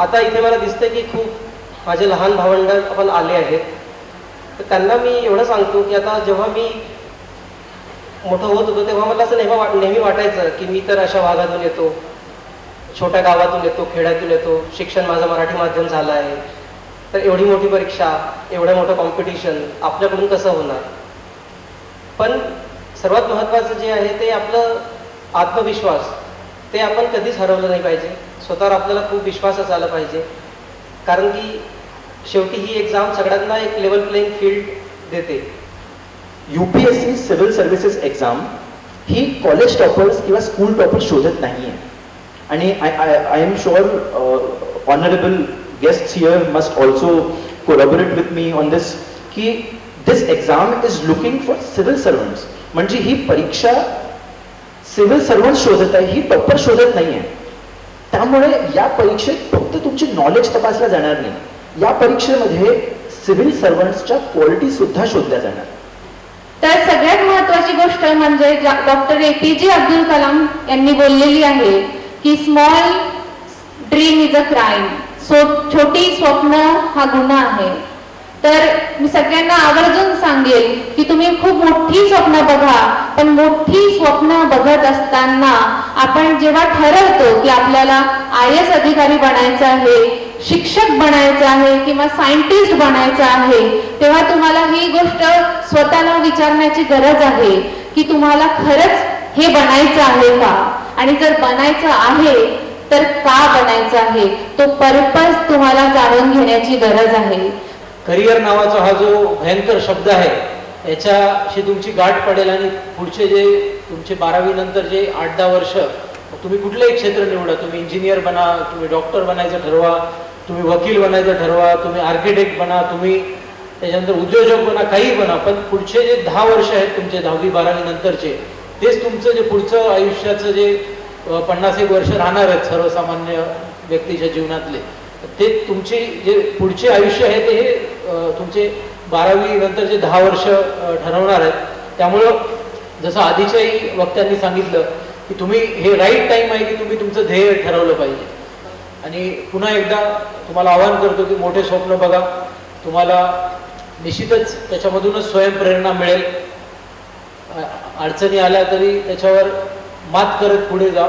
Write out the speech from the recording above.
आता इथे मला दिसतंय की खूप माझे लहान भावंड आपण आले आहेत. तर त्यांना मी एवढं सांगतो की आता जेव्हा मी मोठं होत होतो तेव्हा मला असं नेहमी वाट नेहमी वाटायचं की मी तर अशा भागातून येतो छोट्या गावातून येतो खेड्यातून येतो शिक्षण माझं मराठी माध्यम झालं आहे. तर एवढी मोठी परीक्षा एवढं मोठं कॉम्पिटिशन आपल्याकडून कसं होणार? पण सर्वात महत्त्वाचं जे आहे ते आपलं आत्मविश्वास ते आपण कधीच हरवलं नाही पाहिजे. स्वतःवर आपल्याला खूप विश्वासच आला पाहिजे. कारण की शेवटी ही एक्झाम सगळ्यांना एक लेवल प्लेइंग फील्ड देते. युपीएससी सिव्हिल सर्व्हिसेस एक्झाम ही कॉलेज टॉपर्स किंवा स्कूल टॉपर्स शोधत नाही आहे आणि I I I'm sure honourable guest here must also collaborate with me on this की this exam is looking for civil servants म्हणजे ही परीक्षा सिव्हिल सर्वंट शोधत आहे ही टॉपर शोधत नाही आहे त्यामुळे या परीक्षेत फक्त तुमची नॉलेज तपासल्या जाणार नाही. या परीक्षेमध्ये सिव्हिल सर्वंट्सच्या क्वालिटी सुद्धा शोधल्या जाणार. तर सगळ्यात महत्वाची गोष्ट म्हणजे डॉक्टर ए पी जे अब्दुल कलाम यांनी बोललेली आहे की small dream is a crime so छोटी स्वप्न हा गुन्हा आहे. तर मी सगळ्यांना आवर्जून सांगेल की तुम्ही खूप मोठी स्वप्न बघा. पण मोठी स्वप्न बघत असताना आपण जेव्हा ठरवतो की आपल्याला आय एस अधिकारी बनायचं आहे शिक्षक बनायचं आहे किंवा सायंटिस्ट बनायचं आहे तेव्हा तुम्हाला ही गोष्ट स्वतःला विचारण्याची गरज आहे की तुम्हाला खरंच हे बनायचं आहे का? आणि जर बनायचं आहे तर का बनायचं आहे? तो पर्पज तुम्हाला जाणून घेण्याची गरज आहे. करिअर नावाचा हा जो भयंकर शब्द आहे याच्याशी तुमची गाठ पडेल आणि पुढचे जे तुमचे बारावी नंतर जे आठ दहा वर्ष तुम्ही कुठलंही क्षेत्र निवडा तुम्ही इंजिनियर बना तुम्ही डॉक्टर बनायचं ठरवा तुम्ही वकील बनायचं ठरवा तुम्ही आर्किटेक्ट बना तुम्ही त्याच्यानंतर उद्योजक बना काही बना पण पुढचे जे दहा वर्ष आहेत तुमचे दहावी बारावी नंतरचे तेच तुमचं जे पुढचं आयुष्याचं जे पन्नास एक वर्ष राहणार आहेत सर्वसामान्य व्यक्तीच्या जीवनातले. ते तुमचे जे पुढचे आयुष्य आहे ते हे तुमचे बारावी नंतर जे दहा वर्ष ठरवणार आहेत त्यामुळं जसं आधीच्याही वक्त्यांनी सांगितलं की तुम्ही हे राईट टाईम आहे की तुम्ही तुमचं ध्येय ठरवलं पाहिजे. आणि पुन्हा एकदा तुम्हाला आवाहन करतो की मोठे स्वप्न बघा. तुम्हाला निश्चितच त्याच्यामधूनच स्वयंप्रेरणा मिळेल. अडचणी आल्या तरी त्याच्यावर मात करत पुढे जा.